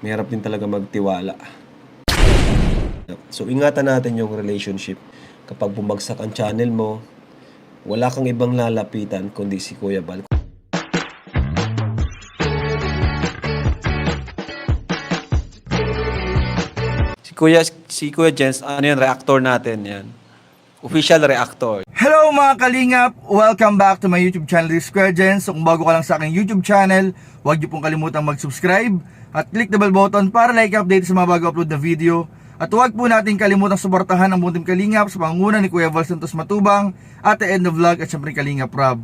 mahirap din talaga magtiwala. So ingatan natin yung relationship. Kapag bumagsak ang channel mo, wala kang ibang lalapitan kundi si Kuya Bal. Si Kuya, si Kuya Jens, ano yan, reactor natin yan. Official reactor. Hello mga kalingap! Welcome back to my YouTube channel, The Square Gens. So kung bago ka lang sa aking YouTube channel, huwag niyo pong kalimutang mag-subscribe at click the bell button para like update sa mga bago upload na video. At huwag po natin kalimutang suportahan ang Buntim Kalingap sa pangunguna ni Kuya Val Santos Matubang at the end of vlog at syempre Kalingap Rob.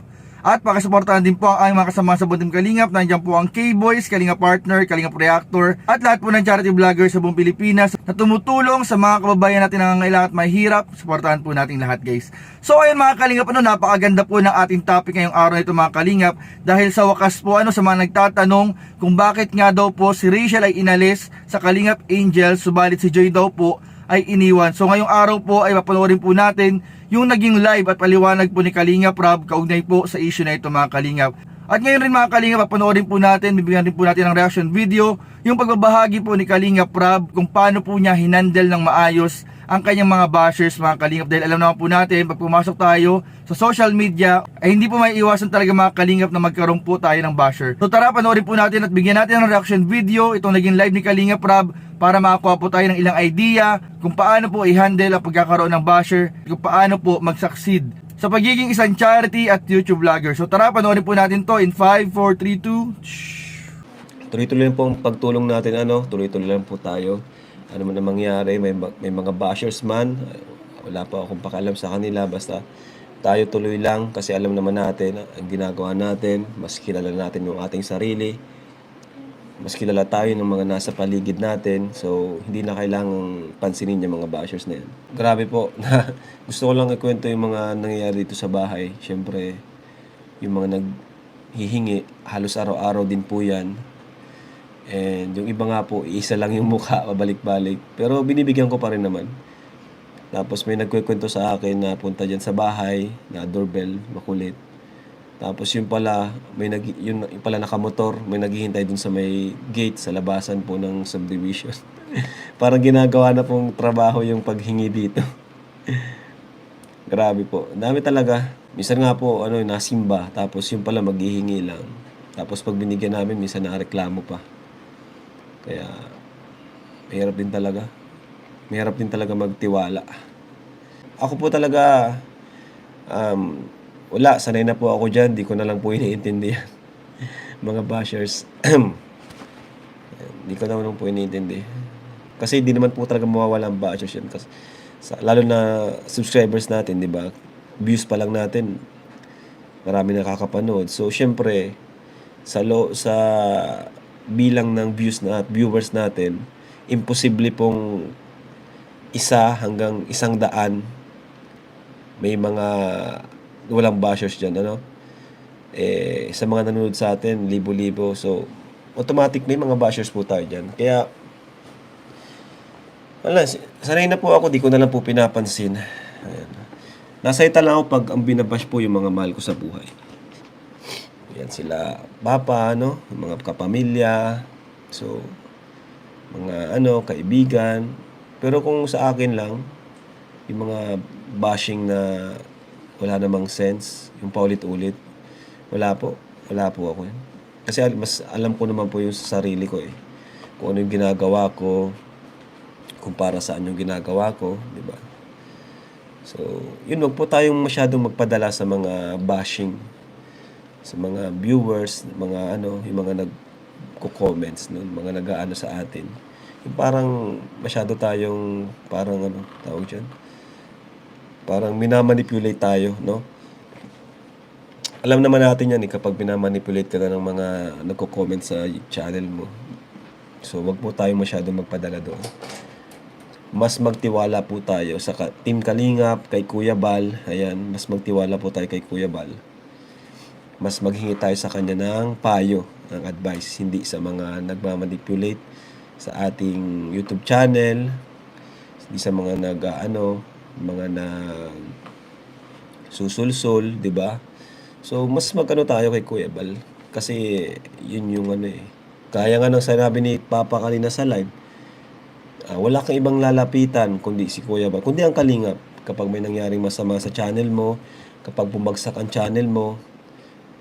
At pakisuportahan din po ang mga kasama sa Buntim Kalingap. Nandiyan po ang K-Boys, Kalingap Partner, Kalingap Reactor, at lahat po ng charity vloggers sa buong Pilipinas na tumutulong sa mga kababayan natin na nangangailangan at mahirap. Suportahan po natin lahat guys. So ayun mga Kalingap, ano, napakaganda po ng ating topic ngayong araw na ito mga Kalingap. Dahil sa wakas po ano, sa mga nagtatanong kung bakit nga daw po si Rachel ay inalis sa Kalingap Angel, subalit si Joy daw po ay iniwan. So ngayong araw po ay papanoorin po natin yung naging live at paliwanag po ni Kalingap Rob kaugnay po sa issue na ito mga Kalingap. At ngayon rin mga Kalingap, papanoorin po natin, bibigyan rin po natin ng reaction video, yung pagbabahagi po ni Kalingap Rob kung paano po niya hinandle ng maayos ang kanyang mga bashers mga Kalingap. Dahil alam naman po natin, pag pumasok tayo sa social media, ay hindi po may iwasan talaga mga Kalingap na magkaroon po tayo ng basher. So tara, panoorin po natin at bigyan natin ng reaction video, itong naging live ni Kalingap Rob, para makakuha po tayo ng ilang idea kung paano po i-handle ang pagkakaroon ng basher, kung paano po mag-succeed sa pagiging isang charity at YouTube vlogger. So tara, panoorin po natin to in 5, 4, 3, 2, Tuloy-tuloy lang po ang pagtulong natin, ano, tuloy-tuloy lang po tayo. Ano man ang mangyari, may, may mga bashers man, wala pa akong pakialam sa kanila, basta tayo tuloy lang kasi alam naman natin ang ginagawa natin, mas kilala natin yung ating sarili, mas kilala tayo ng mga nasa paligid natin, so hindi na kailangang pansinin yung mga bashers na yan. Grabe po, gusto ko lang ikwento yung mga nangyayari dito sa bahay. Siyempre, yung mga naghihingi, halos araw-araw din po yan. And yung iba nga po, isa lang yung mukha, pabalik-balik. Pero binibigyan ko pa rin naman. Tapos may nagkukwento sa akin na punta dyan sa bahay, na doorbell, makulit. Tapos yun pala, may nag, yun, yun pala nakamotor, may naghihintay dun sa may gate sa labasan po ng subdivision. Parang ginagawa na pong trabaho yung paghingi dito. Grabe po. Dami talaga. Minsan nga po, ano, nasimba. Tapos yung pala maghihingi lang. Tapos pag binigyan namin, minsan nakareklamo pa. Kaya, mahirap din talaga. Mahirap din talaga magtiwala. Ako po talaga, um, wala, sanay na po ako dyan. Di ko na lang po iniintindihan. Mga bashers. Hindi ko naman po iniintindi. Kasi di naman po talaga mawawala ang bashers yan. Kasi, sa, lalo na subscribers natin, di ba? Views pa lang natin, marami nakakapanood. So, syempre, sa, lo, sa bilang ng views na at viewers natin, imposible pong isa hanggang isang daan may mga walang bashers dyan, ano? Eh, sa mga nanonood sa atin, libo-libo. So, automatic may mga bashers po tayo dyan. Kaya, wala, sanay na po ako, di ko na lang po pinapansin. Ayan. Nasaita lang ako pag ang binabash po yung mga mahal ko sa buhay. Yan sila, papa, ano, yung mga kapamilya, so, mga ano, kaibigan. Pero kung sa akin lang, yung mga bashing na wala namang sense, yung paulit-ulit, wala po. Wala po ako yun. Kasi al- mas alam ko naman po yung sa sarili ko eh. Kung ano yung ginagawa ko, kung para saan yung ginagawa ko, di ba? So, yun, wag po tayong masyadong magpadala sa mga bashing sa mga viewers, mga ano, yung mga nagko-comments nun, mga nag-aano sa atin. Yung parang masyado tayong parang ano, tawag dyan? Parang minamanipulate tayo, no? Alam naman natin yan eh, kapag minamanipulate ka na ng mga nagko-comment sa channel mo. So, wag po tayong masyadong magpadala doon. Mas magtiwala po tayo sa Team Kalingap, kay Kuya Bal. Ayan, mas magtiwala po tayo kay Kuya Bal mas maghingi tayo sa kanya ng payo, ng advice, hindi sa mga nagmamanipulate sa ating YouTube channel, hindi sa mga nag ano, mga na susulsul, 'di ba? So mas magano tayo kay Kuya Bal kasi yun yung ano eh Kaya nga nang sinabi ni Papa kanina sa live, ah, wala kang ibang lalapitan kundi si Kuya Bal, kundi ang kalingap. Kapag may nangyaring masama sa channel mo, kapag bumagsak ang channel mo,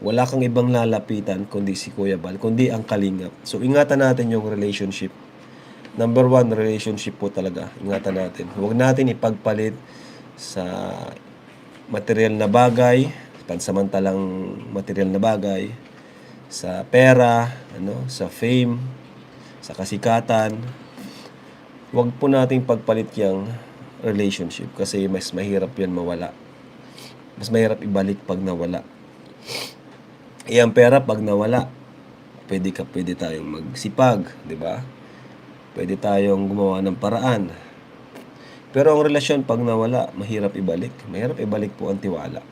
wala kang ibang lalapitan kundi si Kuya Bal, kundi ang kalingap. So ingatan natin yung relationship. Number one, relationship po talaga. Ingatan natin. Huwag natin ipagpalit sa material na bagay, pansamantalang material na bagay, sa pera, ano, sa fame, sa kasikatan. Huwag po nating pagpalit yung relationship kasi mas mahirap yan mawala. Mas mahirap ibalik pag nawala. Eh, ang pera pag nawala, pwede ka pwede tayong magsipag, di ba? Pwede tayong gumawa ng paraan. Pero ang relasyon pag nawala, mahirap ibalik. Mahirap ibalik po ang tiwala.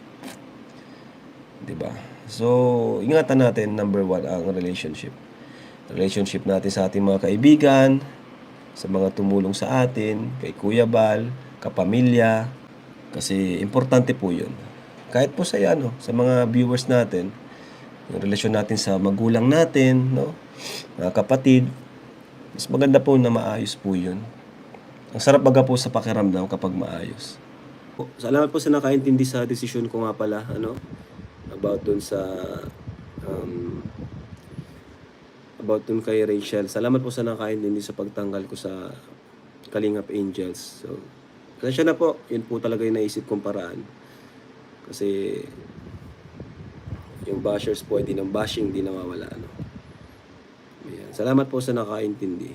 'Di ba? So, ingatan natin number one ang relationship. Relationship natin sa ating mga kaibigan, sa mga tumulong sa atin, kay Kuya Bal, kapamilya, kasi importante po 'yun. Kahit po sa ano, sa mga viewers natin, yung relasyon natin sa magulang natin, no? Mga kapatid, mas maganda po na maayos po 'yun. Ang sarap baga po sa pakiramdam kapag maayos. Salamat po sa nakaintindi sa desisyon ko nga pala, ano, about dun sa um, about dun kay Rachel. Salamat po sa nakaintindi sa pagtanggal ko sa Kalingap Angels. So, kasi na po, yun po talaga yung naisip kong paraan. Kasi yung bashers po, hindi ng bashing, hindi nawawala. Ano. Ayan. Salamat po sa nakaintindi.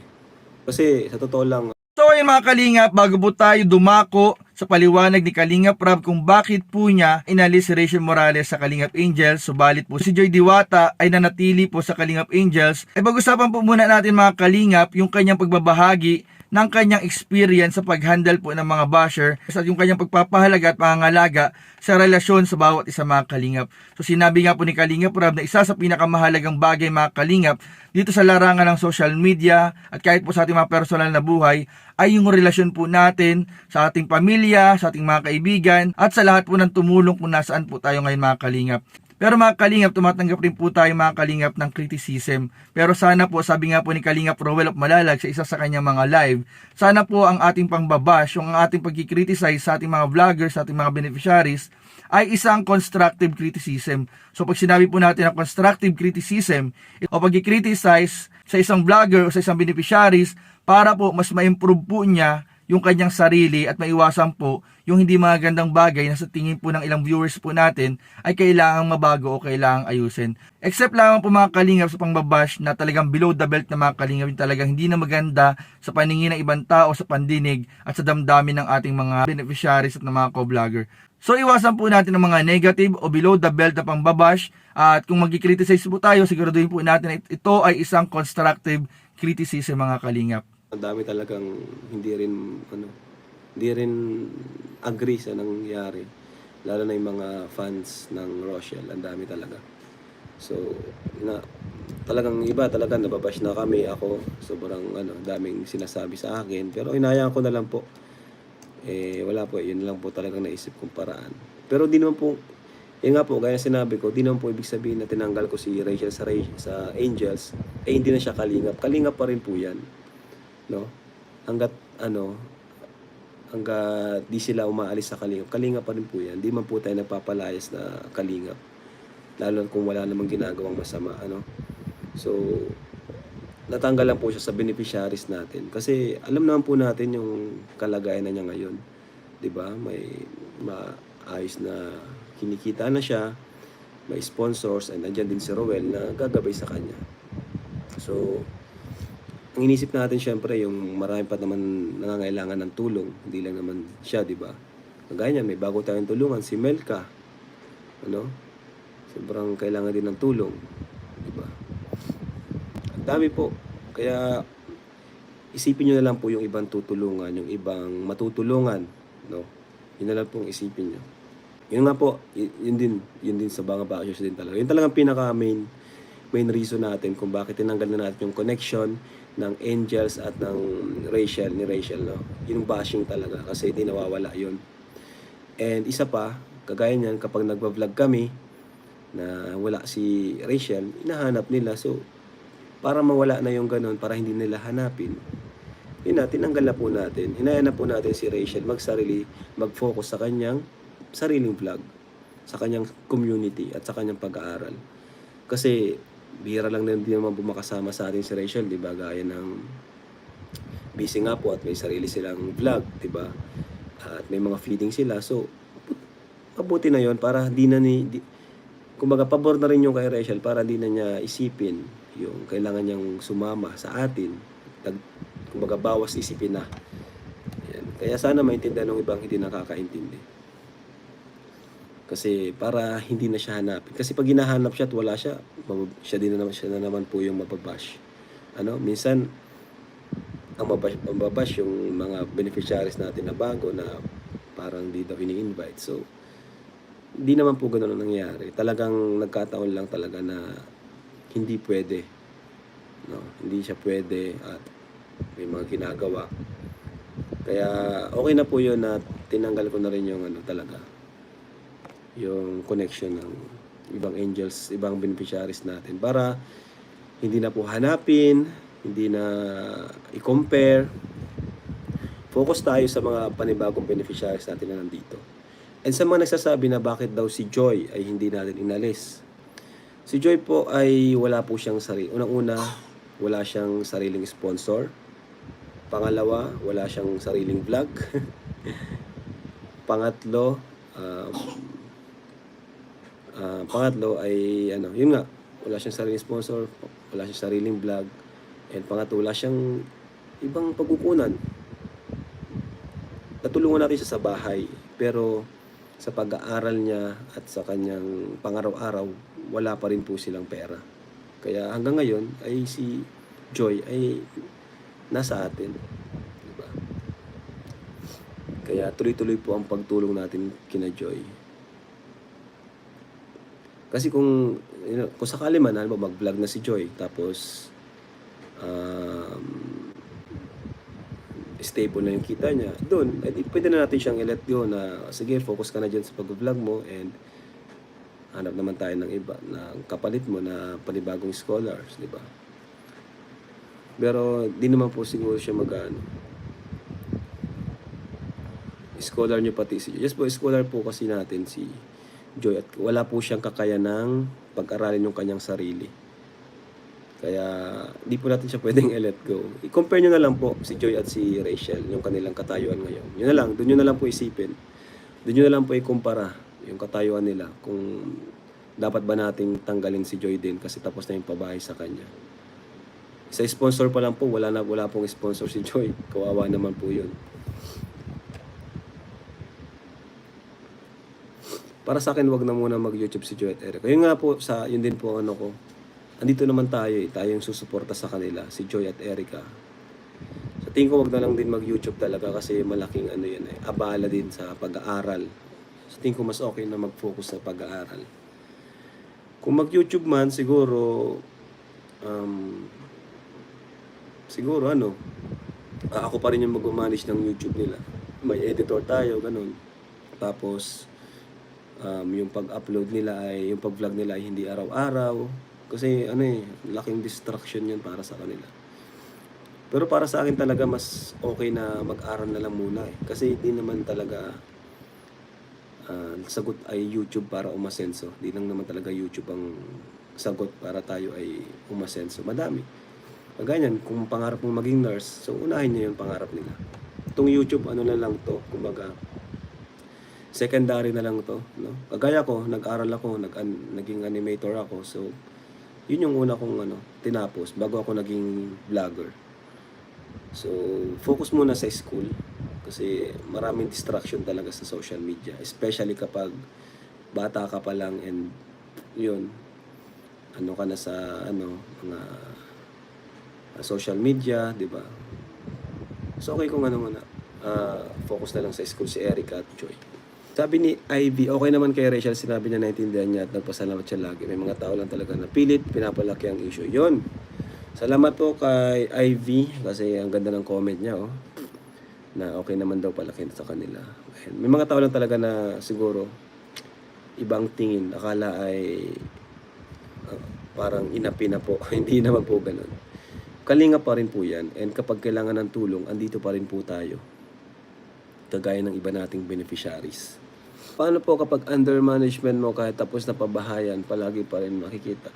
Kasi sa totoo lang, So ayun mga kalingap, bago po tayo dumako sa paliwanag ni Kalingap Rob kung bakit po niya inalis si Rachel Morales sa Kalingap Angels, subalit po si Joy Diwata ay nanatili po sa Kalingap Angels, ay pag-usapan po muna natin mga kalingap yung kanyang pagbabahagi ng kanyang experience sa pag-handle po ng mga basher at yung kanyang pagpapahalaga at pangangalaga sa relasyon sa bawat isa mga kalingap. So sinabi nga po ni Kalingap Rob na isa sa pinakamahalagang bagay mga kalingap dito sa larangan ng social media at kahit po sa ating mga personal na buhay ay yung relasyon po natin sa ating pamilya, sa ating mga kaibigan at sa lahat po ng tumulong kung nasaan po tayo ngayon mga kalingap. Pero mga kalingap, tumatanggap rin po tayo mga kalingap ng criticism. Pero sana po, sabi nga po ni Kalingap Rowell of Malalag sa isa sa kanyang mga live, sana po ang ating pangbabash, yung ating pagkikriticize sa ating mga vloggers, sa ating mga beneficiaries, ay isang constructive criticism. So pag sinabi po natin na constructive criticism, o pagkikriticize sa isang vlogger o sa isang beneficiaries, para po mas ma-improve po niya yung kanyang sarili at maiwasan po yung hindi magagandang bagay na sa tingin po ng ilang viewers po natin ay kailangang mabago o kailangang ayusin. Except lamang po mga kalingap sa pangbabash na talagang below the belt na mga kalingap yung talagang hindi na maganda sa paningin ng ibang tao, sa pandinig at sa damdamin ng ating mga beneficiaries at ng mga co-vlogger. So iwasan po natin ang mga negative o below the belt na pangbabash at kung magkikriticize po tayo, siguraduhin po natin na ito ay isang constructive criticism mga kalingap. Ang dami talagang hindi rin ano hindi rin agree sa nangyari. Lalo na yung mga fans ng Rochelle ang dami talaga. So na talagang iba talaga nababash na kami. Ako sobrang ano daming sinasabi sa akin. Pero inayaan ko na lang po. Eh wala po yun lang po talagang naisip kong paraan. Pero di naman po yun nga po, gaya sinabi ko, di naman po ibig sabihin na tinanggal ko si Rachel sa, Ra- sa Angels, eh hindi na siya kalingap. Kalingap pa rin po yan no? Hanggat ano hanggat di sila umaalis sa kalingap. Kalingap pa rin po yan. Di man po tayo nagpapalayas na kalingap. Lalo kung wala namang ginagawang masama. Ano? So, natanggal lang po siya sa beneficiaries natin. Kasi alam naman po natin yung kalagayan na niya ngayon. 'Di ba May maayos na kinikita na siya. May sponsors and nandiyan din si Rowel na gagabay sa kanya. So, ang inisip natin syempre yung marami pa naman nangangailangan ng tulong. Hindi lang naman siya, di ba? Kagaya niya, may bago tayong tulungan, si Melka. Ano? Sobrang kailangan din ng tulong. Di ba? Ang dami po. Kaya isipin nyo na lang po yung ibang tutulungan, yung ibang matutulungan. No? Yun na lang pong isipin nyo. Yun nga po, yun din, yun din sa mga bakers din talaga. Yun talagang pinaka main main reason natin kung bakit tinanggal na natin yung connection ng Angels at ng Rachel, ni Rachel, no? Yung bashing talaga kasi hindi nawawala yun. And isa pa, kagaya niyan, kapag nagbablog kami na wala si Rachel, hinahanap nila. So, para mawala na yung ganun, para hindi nila hanapin, yun na, tinanggal na po natin. Hinayaan na po natin si Rachel magsarili, mag-focus sa kanyang sariling vlog, sa kanyang community at sa kanyang pag-aaral. Kasi bihira lang din naman po makasama sa atin si Rachel, di ba? Gaya ng busy nga po at may sarili silang vlog, di ba? At may mga feeding sila. So, mabuti na yon para di na ni... Di, kumbaga, pabor na rin yung kay Rachel para di na niya isipin yung kailangan niyang sumama sa atin. Tag, kumbaga, bawas isipin na. Yan. Kaya sana maintindihan ng ibang hindi nakakaintindi. Kasi para hindi na siya hanapin. Kasi pag hinahanap siya at wala siya, siya din na naman, siya na naman po yung mababash. Ano, minsan, ang mabash, mababash yung mga beneficiaries natin na bago na parang di daw ini-invite. So, hindi naman po ganun ang nangyari. Talagang nagkataon lang talaga na hindi pwede. No, hindi siya pwede at may mga ginagawa. Kaya okay na po yun na tinanggal ko na rin yung ano talaga yung connection ng ibang angels, ibang beneficiaries natin para hindi na po hanapin, hindi na i-compare. Focus tayo sa mga panibagong beneficiaries natin na nandito. And sa mga nagsasabi na bakit daw si Joy ay hindi natin inalis. Si Joy po ay wala po siyang sarili. Unang-una, wala siyang sariling sponsor. Pangalawa, wala siyang sariling vlog. Pangatlo, um, ah, pangatlo ay ano, yun nga, wala siyang sariling sponsor, wala siyang sariling vlog. And pangatlo, wala siyang ibang pagkukunan. Natulungan natin siya sa bahay, pero sa pag-aaral niya at sa kanyang pangaraw-araw, wala pa rin po silang pera. Kaya hanggang ngayon ay si Joy ay nasa atin. Diba? Kaya tuloy-tuloy po ang pagtulong natin kina Joy. Kasi kung you know, kung sakali man ano mag-vlog na si Joy tapos um, stable na yung kita niya, doon, edi pwede na natin siyang i-let go na, sige, focus ka na dyan sa pag-vlog mo and hanap naman tayo ng iba na kapalit mo na panibagong scholars, di ba? Pero di naman po siguro siya mag ano, scholar niyo pati si. Yes po, scholar po kasi natin si Joy at wala po siyang kakayanang pag-aralin yung kanyang sarili. Kaya di po natin siya pwedeng i-let go. I-compare nyo na lang po si Joy at si Rachel, yung kanilang katayuan ngayon. Yun na lang, doon nyo na lang po isipin. Doon nyo na lang po ikumpara yung katayuan nila kung dapat ba nating tanggalin si Joy din kasi tapos na yung pabahay sa kanya. Sa sponsor pa lang po, wala na wala pong sponsor si Joy. Kawawa naman po yun. Para sa akin, wag na muna mag-YouTube si Joy at Eric. Yun nga po, sa, yun din po ano ko. Andito naman tayo eh. Tayo yung susuporta sa kanila, si Joy at Erica. Sa tingin ko, wag na lang din mag-YouTube talaga kasi malaking ano yun eh. Abala din sa pag-aaral. Sa tingin ko, mas okay na mag-focus sa pag-aaral. Kung mag-YouTube man, siguro, um, siguro ano, ah, ako pa rin yung mag-manage ng YouTube nila. May editor tayo, ganun. Tapos, um, yung pag-upload nila ay, yung pag-vlog nila ay hindi araw-araw. Kasi ano eh, laking distraction yun para sa kanila. Pero para sa akin talaga mas okay na mag-aral na lang muna eh. Kasi hindi naman talaga ah, sagot ay YouTube para umasenso. Hindi lang naman talaga YouTube ang sagot para tayo ay umasenso. Madami. Ganyan, kung pangarap mong maging nurse, so unahin niyo yung pangarap nila. Itong YouTube, ano na lang to, kumbaga, secondary na lang to, no? Kagaya ko, nag-aral ako, nag naging animator ako, so yun yung una kong ano, tinapos bago ako naging vlogger. So, focus muna sa school kasi maraming distraction talaga sa social media, especially kapag bata ka pa lang and yun, ano ka na sa ano, mga uh, social media, 'di ba? So okay kung ano muna, ah, focus na lang sa school si Erica at Joy. Sabi ni Ivy, okay naman kay Rachel, sinabi niya naintindihan niya at nagpasalamat siya lagi. May mga tao lang talaga na pilit, pinapalaki ang issue. Yun. Salamat po kay Ivy kasi ang ganda ng comment niya, oh. Na okay naman daw palaki sa kanila. Ayan. May mga tao lang talaga na siguro ibang tingin. Akala ay uh, parang inapi na po. Hindi naman po ganun. Kalinga pa rin po yan. And kapag kailangan ng tulong, andito pa rin po tayo. Kagaya ng iba nating beneficiaries. Paano po kapag under management mo kahit tapos na pabahayan, palagi pa rin makikita?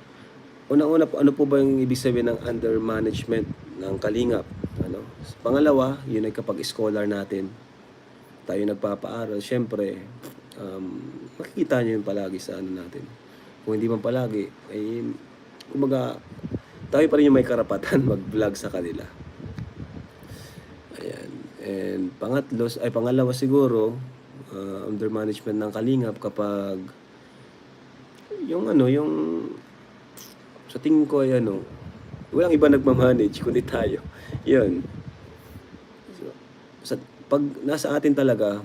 Unang-una po, ano po ba yung ibig sabihin ng under management ng kalingap? Ano? Pangalawa, yun ay kapag scholar natin, tayo nagpapaaral, syempre, um, makikita nyo yun palagi sa ano natin. Kung hindi man palagi, ay, kumbaga, tayo pa rin yung may karapatan mag-vlog sa kanila. Ayan. And pangatlo, ay pangalawa siguro, uh, under management ng Kalingap kapag yung ano, yung sa tingin ko ay ano, walang iba nagmamanage kundi tayo. Yun. So, sa, pag nasa atin talaga,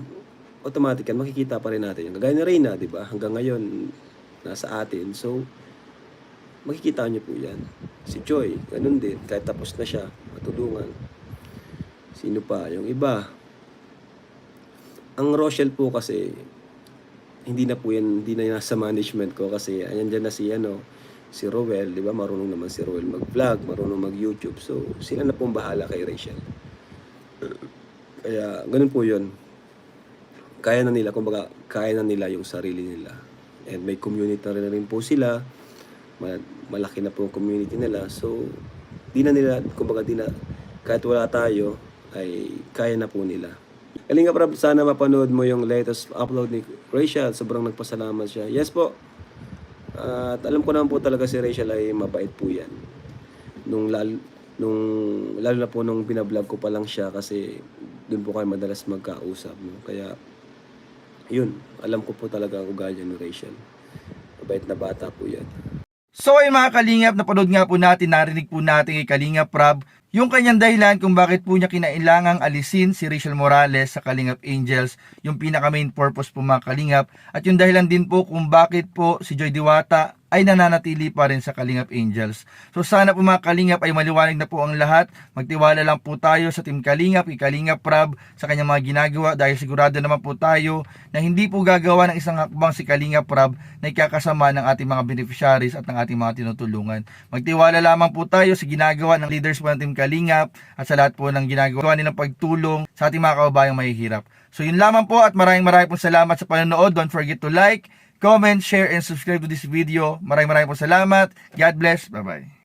automatic makikita pa rin natin. Yung kagaya ni Reyna, di ba? Hanggang ngayon, nasa atin. So, makikita niyo po yan. Si Joy, ganun din. Kahit tapos na siya, matulungan. Sino pa? Yung iba. Ang Rochelle po kasi, hindi na po yan, hindi na nasa management ko kasi ayan dyan na si ano, si Rowell, di ba? Marunong naman si Rowell mag-vlog, marunong mag-YouTube. So, sila na pong bahala kay Rachel. Kaya, ganun po yun. Kaya na nila, kumbaga, kaya na nila yung sarili nila. And may community na rin, po sila. Ma- malaki na po yung community nila. So, di na nila, kumbaga, di na, kahit wala tayo, ay kaya na po nila. Kalinga Prab, sana mapanood mo yung latest upload ni Rachel. Sobrang nagpasalamat siya. Yes po. At alam ko naman po talaga si Rachel ay mabait po yan. Nung lalo, nung, lalo na po nung binablog ko pa lang siya kasi doon po kayo madalas magkausap. No? Kaya, yun, alam ko po talaga ang ugali ni Rachel. Mabait na bata po yan. So ay mga kalingap, napanood nga po natin, narinig po natin kay Kalingap Prab yung kanyang dahilan kung bakit po niya kinailangang alisin si Rachel Morales sa Kalingap Angels, yung pinaka main purpose po mga kalingap, at yung dahilan din po kung bakit po si Joy Diwata ay nananatili pa rin sa Kalingap Angels. So sana po mga Kalingap ay maliwanag na po ang lahat. Magtiwala lang po tayo sa Team Kalingap, kay Kalingap Prab, sa kanyang mga ginagawa dahil sigurado naman po tayo na hindi po gagawa ng isang hakbang si Kalingap Prab na ikakasama ng ating mga beneficiaries at ng ating mga tinutulungan. Magtiwala lamang po tayo sa ginagawa ng leaders po ng Team Kalingap at sa lahat po ng ginagawa nilang pagtulong sa ating mga kababayang mahihirap. So yun lamang po at maraming maraming po salamat sa panonood. Don't forget to like, comment, share, and subscribe to this video. Maraming maraming po salamat. God bless. Bye-bye.